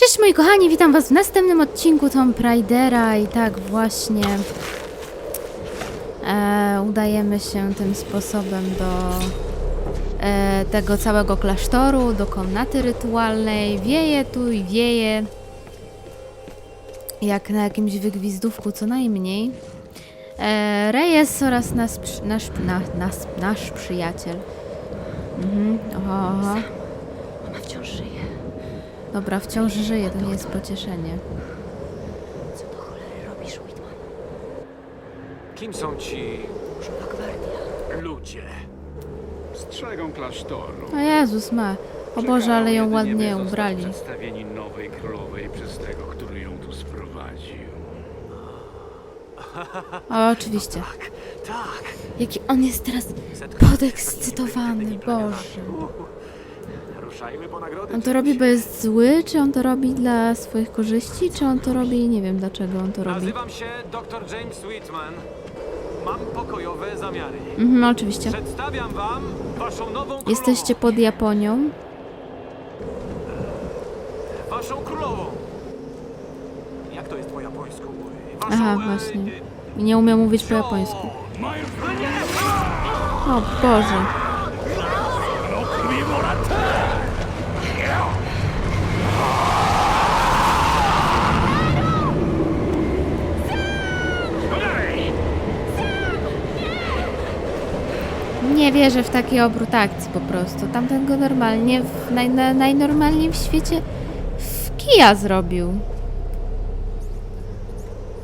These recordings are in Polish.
Cześć moi kochani, witam was w następnym odcinku Tomb Raidera i tak właśnie e, udajemy się tym sposobem do e, tego całego klasztoru, do komnaty rytualnej. Wieje tu i wieje, jak na jakimś wygwizdówku co najmniej. E, Reyes oraz nas, nasz, na, nas, nasz przyjaciel. Mhm, oho, oho. Dobra, wciąż żyje, to nie jest pocieszenie. Co do cholery robisz, Whitman? Kim są ci Różowa gwardia. ludzie? Strzegą klasztoru. O Jezus ma. O Boże, ale ją ładnie ubrali. przedstawieni nowej królowej przez tego, który ją tu sprowadził. O, oczywiście. Tak, tak. Jaki on jest teraz podekscytowany, Boże. Nagrody. On to robi, bo jest zły, czy on to robi dla swoich korzyści, czy on to robi, nie wiem dlaczego on to robi. Nazywam się dr James Whitman. Mam pokojowe zamiary. Mhm, oczywiście. Przedstawiam wam waszą nową królową. Jesteście pod Japonią. Waszą królową. Jak to jest po japońsku? Waszą, Aha, e, właśnie. e, nie umiem mówić po japońsku. O Boże. Nie wierzę w taki obrót akcji po prostu. Tamten go normalnie, w, naj, na, najnormalniej w świecie w kija zrobił.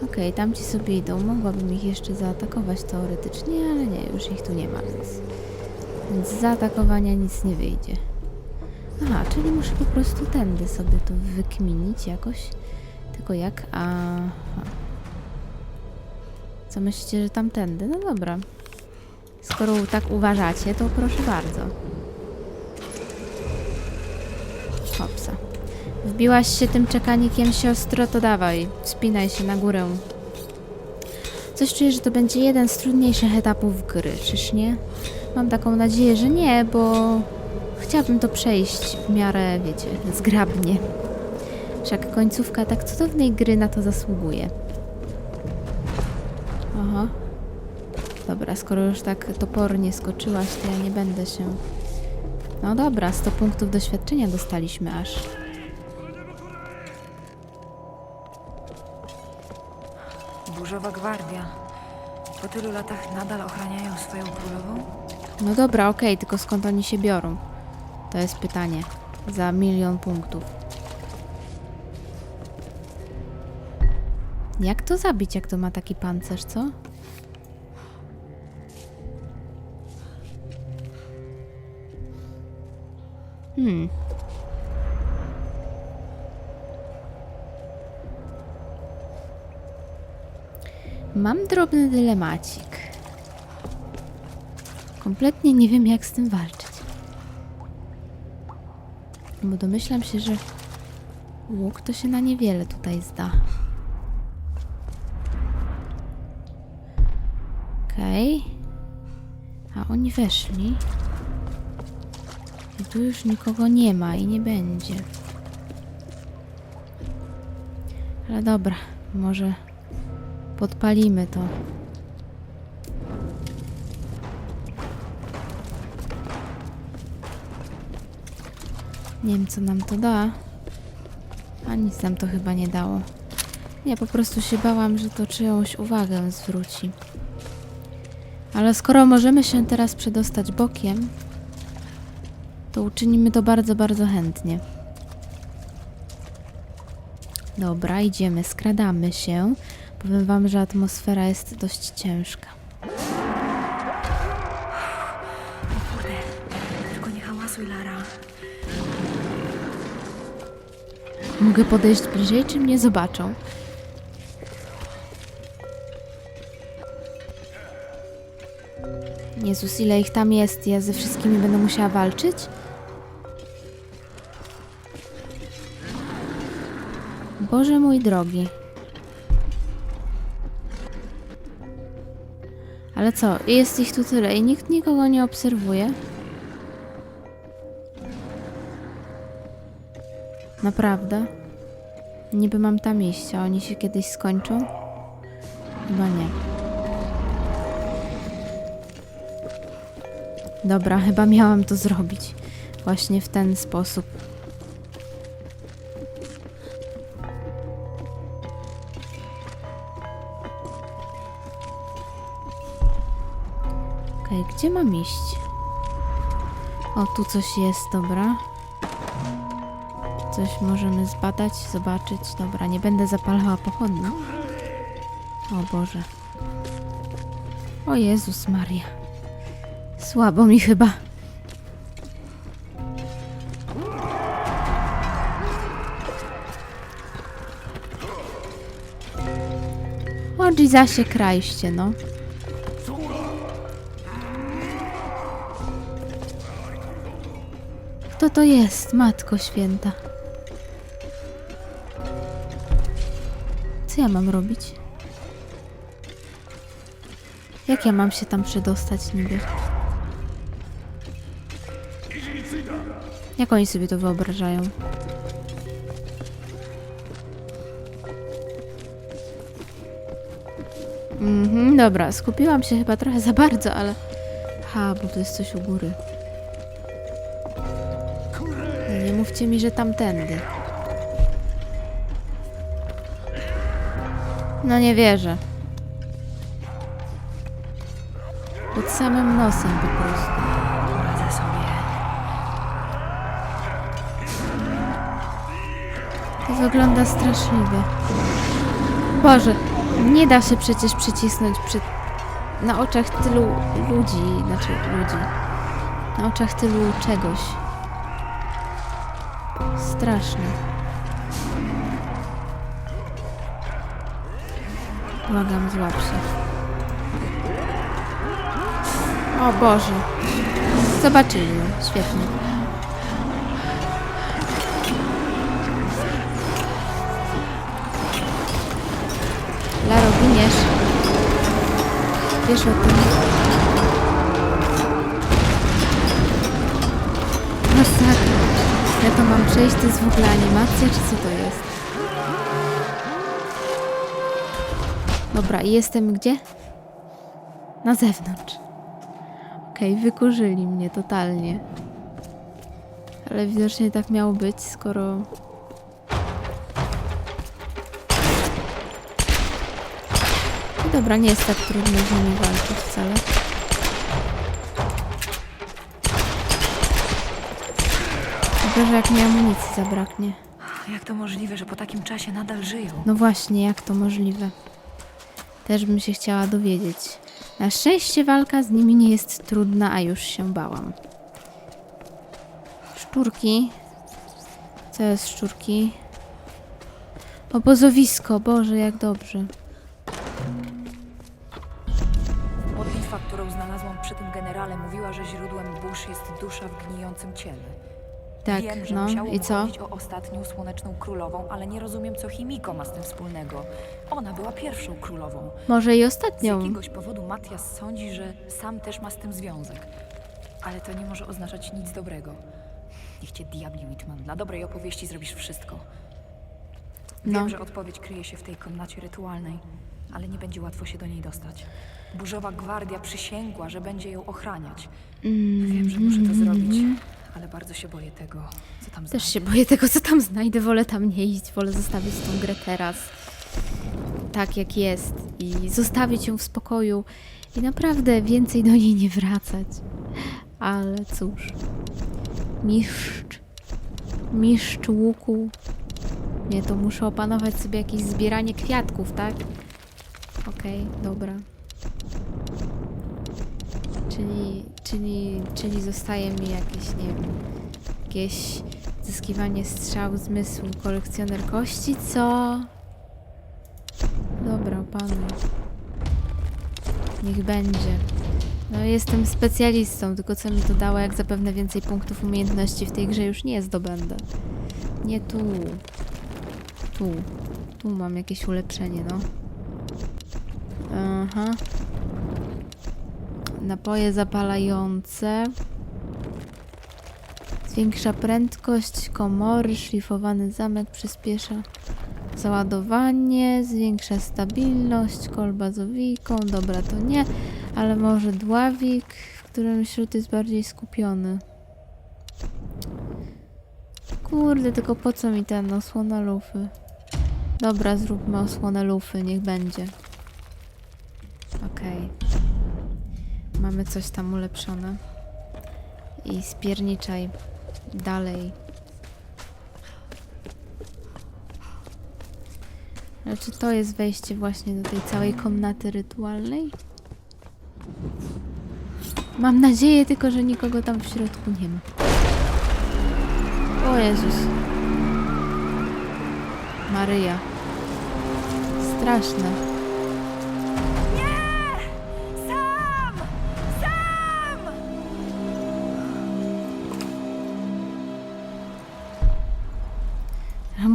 Okej, tamci sobie idą. Mogłabym ich jeszcze zaatakować teoretycznie, ale nie, już ich tu nie ma, więc, więc z zaatakowania nic nie wyjdzie. Aha, czyli muszę po prostu tędy sobie to wykminić jakoś. Tylko jak? Aha. Co myślicie, że tamtędy? No dobra. Skoro tak uważacie, to proszę bardzo. Hopsa. Wbiłaś się tym czekanikiem siostro, to dawaj, wspinaj się na górę. Coś czuję, że to będzie jeden z trudniejszych etapów gry, czyż nie? Mam taką nadzieję, że nie, bo chciałabym to przejść w miarę, wiecie, zgrabnie. Wszak końcówka tak cudownej gry na to zasługuje. Aha. Dobra, skoro już tak topornie skoczyłaś, to ja nie będę się... No dobra, 100 punktów doświadczenia dostaliśmy aż. Burzowa gwardia. Po tylu latach nadal ochraniają swoją królową? No dobra, okej, tylko skąd oni się biorą? To jest pytanie. Za milion punktów. Jak to zabić, jak to ma taki pancerz, co? Hmm. Mam drobny dylemacik. Kompletnie nie wiem, jak z tym walczyć. Bo domyślam się, że łuk to się na niewiele tutaj zda. Okej. A oni weszli. I tu już nikogo nie ma i nie będzie. Ale dobra, może podpalimy to. Nie wiem, co nam to da. A nic nam to chyba nie dało. Nie, po prostu się bałam, że to czyjąś uwagę zwróci. Ale skoro możemy się teraz przedostać bokiem, to uczynimy to bardzo, bardzo chętnie. Dobra, idziemy, skradamy się. Powiem wam, że atmosfera jest dość ciężka. Mogę podejść bliżej, czy mnie zobaczą? Jezus, ile ich tam jest? Ja ze wszystkimi będę musiała walczyć? Boże mój drogi. Ale co, jest ich tu tyle i nikt nikogo nie obserwuje? Naprawdę? Niby mam tam iść, a oni się kiedyś skończą? Chyba nie. Dobra, chyba miałam to zrobić. Właśnie w ten sposób. Okej, gdzie mam iść? O, tu coś jest, dobra. Coś możemy zbadać, zobaczyć. Dobra, nie będę zapalała pochodni. O Boże. O Jezus Maria. Słabo mi chyba. O Jezusie krajście, no. Kto to jest, Matko Święta? Co ja mam robić? Jak ja mam się tam przedostać niby? Jak oni sobie to wyobrażają? Mhm, dobra, skupiłam się chyba trochę za bardzo, ale... Ha, bo to jest coś u góry. Nie mówcie mi, że tamtędy. No nie wierzę. Pod samym nosem po prostu. Poradzę sobie. To wygląda straszliwie. Boże, nie da się przecież przycisnąć przed... na oczach tylu ludzi, znaczy ludzi. Na oczach tylu czegoś. Straszne. Błagam, złap się. O Boże. Zobaczyli. Świetnie. Laro, giniesz. Wiesz o tym. Masakra. Ja to mam przejść, to jest w ogóle animacja, czy co to jest? Dobra, i jestem gdzie? Na zewnątrz. Okej, wykurzyli mnie totalnie. Ale widocznie tak miało być, skoro No dobra, nie jest tak trudno z nimi walczyć wcale. Tylko, że jak mi amunicji zabraknie. Jak to możliwe, że po takim czasie nadal żyją? No właśnie, jak to możliwe? Też bym się chciała dowiedzieć. Na szczęście walka z nimi nie jest trudna, a już się bałam. Szczurki. Co jest szczurki? Obozowisko, Boże, jak dobrze. Modlitwa, którą znalazłam przy tym generale, mówiła, że źródłem burz jest dusza w gnijącym ciele. Tak, Wiem, że no musiało i co? chodzić o ostatnią słoneczną królową, ale nie rozumiem, co Chimiko ma z tym wspólnego. Ona była pierwszą królową. Może i Z ostatnią. jakiegoś powodu Matias sądzi, że sam też ma z tym związek. Ale to nie może oznaczać nic dobrego. Niech cię diabli, Whitman. Dla dobrej opowieści zrobisz wszystko. No. Wiem, że odpowiedź kryje się w tej komnacie rytualnej, ale nie będzie łatwo się do niej dostać. Burzowa gwardia przysięgła, że będzie ją ochraniać. Mm, Wiem, że muszę to zrobić, ale bardzo się boję tego, co tam Też się boję tego, co tam znajdę. Wolę tam nie iść, wolę zostawić tą grę teraz. Tak jak jest. I zostawić ją w spokoju. I naprawdę więcej do niej nie wracać. Ale cóż. Mistrz. Mistrz łuku. Nie, to muszę opanować sobie jakieś zbieranie kwiatków, tak? Okej, dobra. Czyli, czyli, czyli zostaje mi jakieś, nie wiem, jakieś zyskiwanie strzał zmysłu, kolekcjoner kości, co? Dobra, opanuj. Niech będzie. No jestem specjalistą, tylko co mi to dało, jak zapewne więcej punktów umiejętności w tej grze już nie zdobędę. Nie tu. Tu. Tu mam jakieś ulepszenie, no. Aha. Napoje zapalające. Zwiększa prędkość komory, szlifowany zamek przyspiesza Załadowanie, zwiększa stabilność, kol bazowiką, dobra to nie, ale może dławik, w którym śród jest bardziej skupiony. Kurde, tylko po co mi ten osłona lufy? Dobra, zróbmy osłonę lufy, niech będzie. Mamy coś tam ulepszone. I spierniczaj dalej. Ale czy to jest wejście właśnie do tej całej komnaty rytualnej? Mam nadzieję tylko, że nikogo tam w środku nie ma. O Jezus. Maryja. Straszne.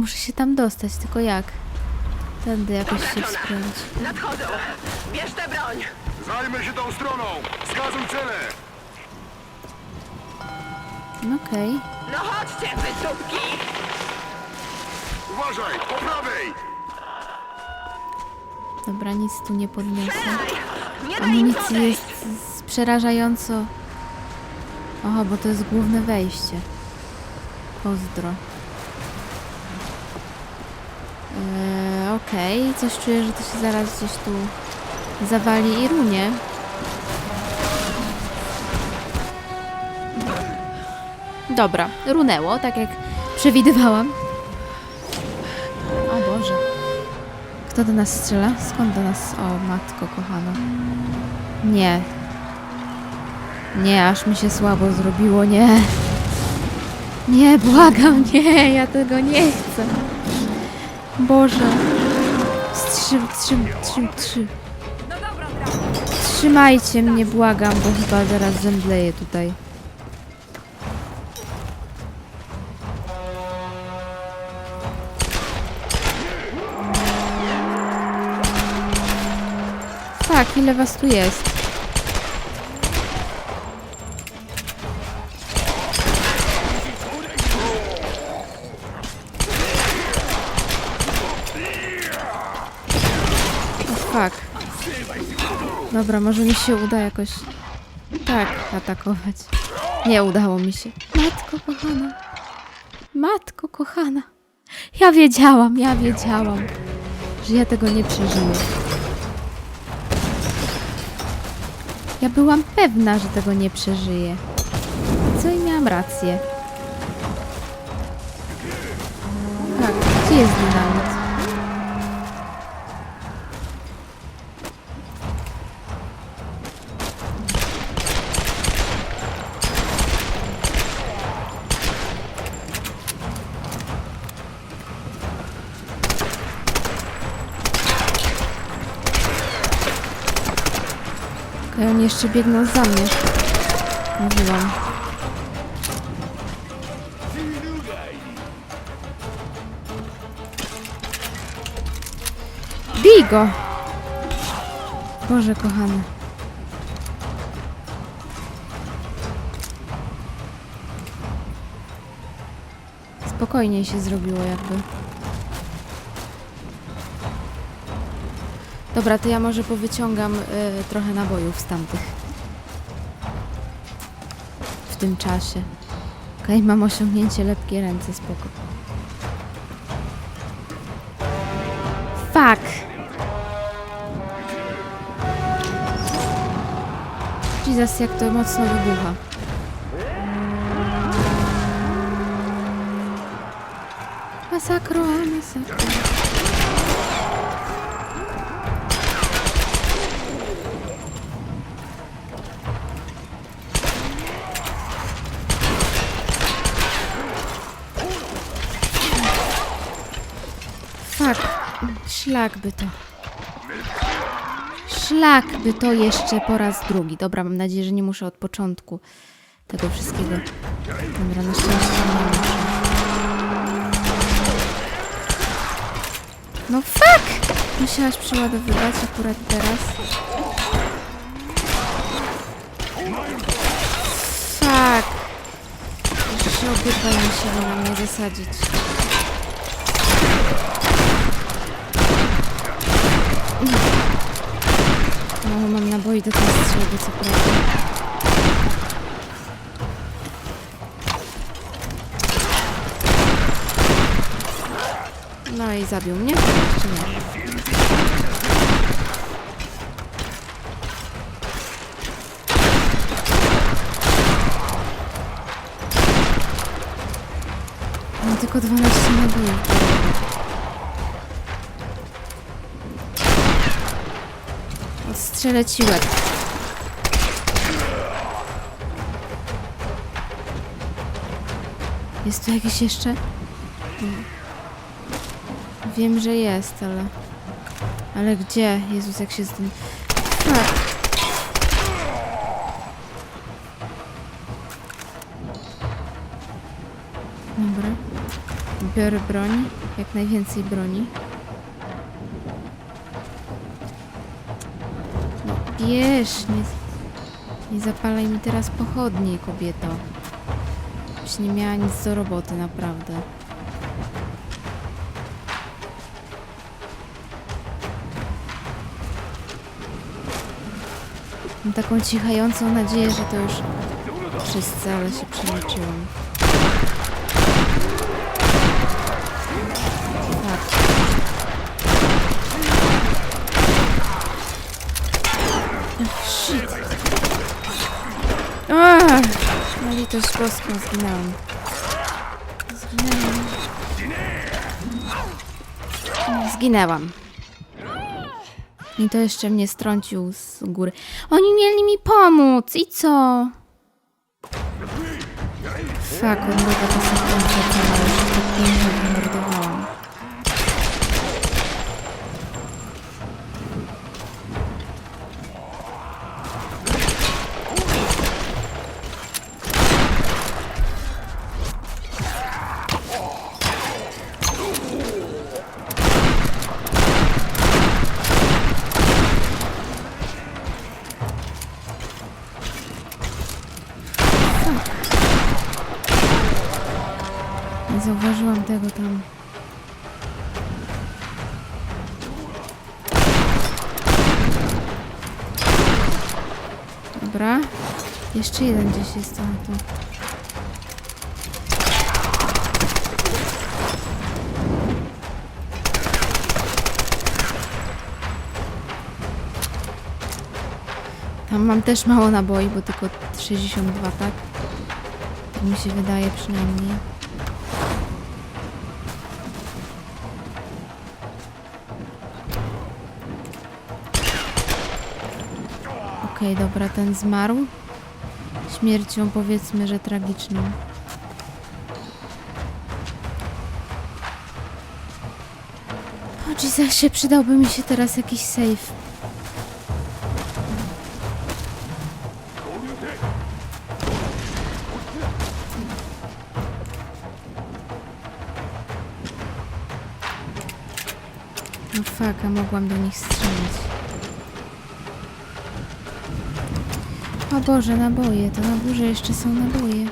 Muszę się tam dostać, tylko jak? Tędy jakoś się wspiąć. Nadchodzą! Bierz tę broń! Zajmę się tą stroną! Wskazuj cele! No Okej. No chodźcie, wydupki! Uważaj! Po prawej! Dobra, nic tu nie podniosę. Nie Amunicji jest z- przerażająco... Oho, bo to jest główne wejście. Pozdro. Eee, Okej, coś czuję, że to się zaraz gdzieś tu zawali i runie. Dobra, runęło, tak jak przewidywałam. O Boże. Kto do nas strzela? Skąd do nas? O, matko kochana. Nie. Nie, aż mi się słabo zrobiło, nie. Nie, błagam, nie, ja tego nie chcę. Boże. Wstrzym. No dobra, Drago. Trzymajcie mnie, błagam, bo chyba zaraz zemdleję tutaj. Tak, ile was tu jest? Dobra, może mi się uda jakoś tak atakować. Nie udało mi się. Matko kochana. Matko kochana. Ja wiedziałam, ja wiedziałam, że ja tego nie przeżyję. Ja byłam pewna, że tego nie przeżyję. Co i miałam rację. Tak, gdzie jest dynamit? Jeszcze biegną za mnie. Mówiłam. Bij go! Boże kochany. Spokojniej się zrobiło jakby. Dobra, to ja może powyciągam y, trochę nabojów z tamtych. W tym czasie. Okej, mam osiągnięcie lepkie ręce, spoko. Fuck! Jesus, jak to mocno wybucha. Masakro, masakro. Szlak by to. Szlak by to jeszcze po raz drugi. Dobra, mam nadzieję, że nie muszę od początku tego wszystkiego. Dobra, na szczęście nie muszę. No fuck! Musiałaś przeładowywać akurat teraz. Fuck! Jeszcze obydwaj musieli na mnie zasadzić. Naboi do tej strzelby, co prawda. No i zabił mnie? Czy nie? Mam tylko 12 naboi. Odstrzelę ci łeb. Jest tu jakiś jeszcze? Wiem, że jest, ale... Ale gdzie? Jezus, jak się z tym... Fuck. Dobra. Biorę broń. Jak najwięcej broni. Bierz, nie, nie zapalaj mi teraz pochodni, kobieto. Byś nie miała nic do roboty, naprawdę. Mam taką cichającą nadzieję, że to już wszyscy, ale się przeliczyłam. Litość boską zginęłam. Zginęłam. Zginęłam. I to jeszcze mnie strącił z góry. Oni mieli mi pomóc. I co? Fuck, odbywa to sekwencja cała. Już Jeszcze jeden gdzieś jest tam tu. Tam mam też mało naboi, bo tylko 62, tak? Tak mi się wydaje przynajmniej. Okej, dobra, ten zmarł. Śmiercią powiedzmy, że tragiczną. O Jezusie, przydałby mi się teraz jakiś save. No fuck, a mogłam do nich strzelić. O Boże, naboje. To na górze jeszcze są naboje.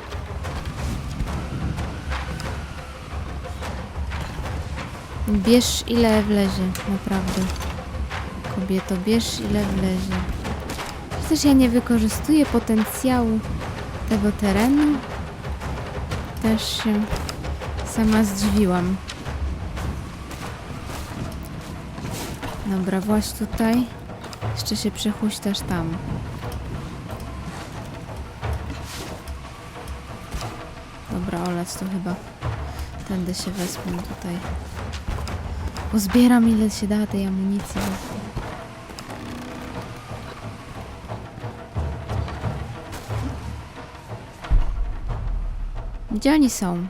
Bierz ile wlezie, naprawdę. Kobieto, bierz ile wlezie. Przecież ja nie wykorzystuję potencjału tego terenu. Też się sama zdziwiłam. Dobra, właź tutaj. Jeszcze się przechuśtasz tam. Olec to chyba. Tędy się wezmę tutaj. Pozbieram ile się da tej amunicji. Gdzie oni są?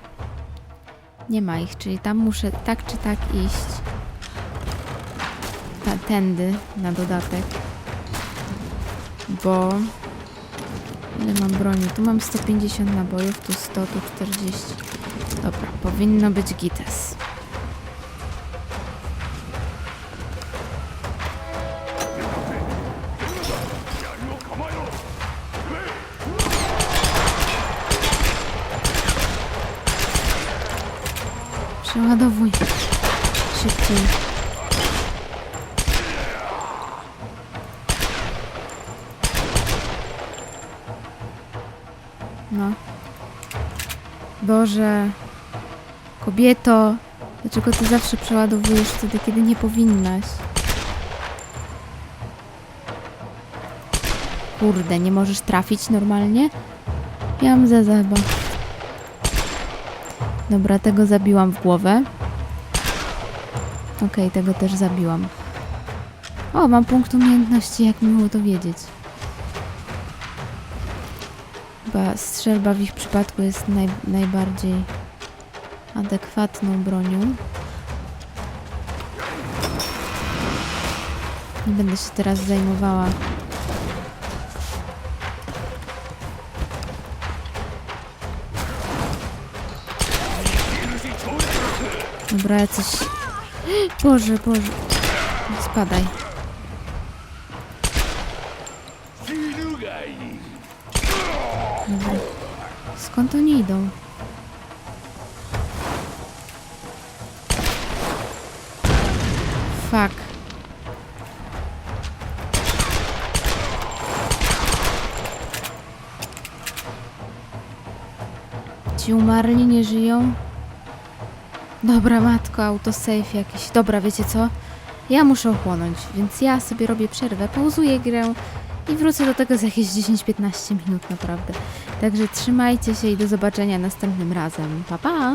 Nie ma ich, czyli tam muszę tak czy tak iść. Ta, tędy na dodatek. Bo Ile mam broni? Tu mam 150 nabojów, tu 100, tu 40. Dobra, powinno być gites. Przeładowuj. Szybciej. Boże. Kobieto. Dlaczego ty zawsze przeładowujesz wtedy, kiedy nie powinnaś? Kurde, nie możesz trafić normalnie? Miałam za zeba. Dobra, tego zabiłam w głowę. Okej, tego też zabiłam. O, mam punkt umiejętności, jak miło to wiedzieć. Chyba strzelba w ich przypadku jest naj, najbardziej adekwatną bronią. Nie będę się teraz zajmowała. Dobra, ja coś... Boże, Boże. Spadaj. Dobra. Skąd oni idą? Fuck. Ci umarli nie żyją? Dobra, matko, autosave jakiś. Dobra, wiecie co? Ja muszę ochłonąć, więc ja sobie robię przerwę, pauzuję grę i wrócę do tego za jakieś 10-15 minut naprawdę. Także trzymajcie się i do zobaczenia następnym razem. Pa, pa!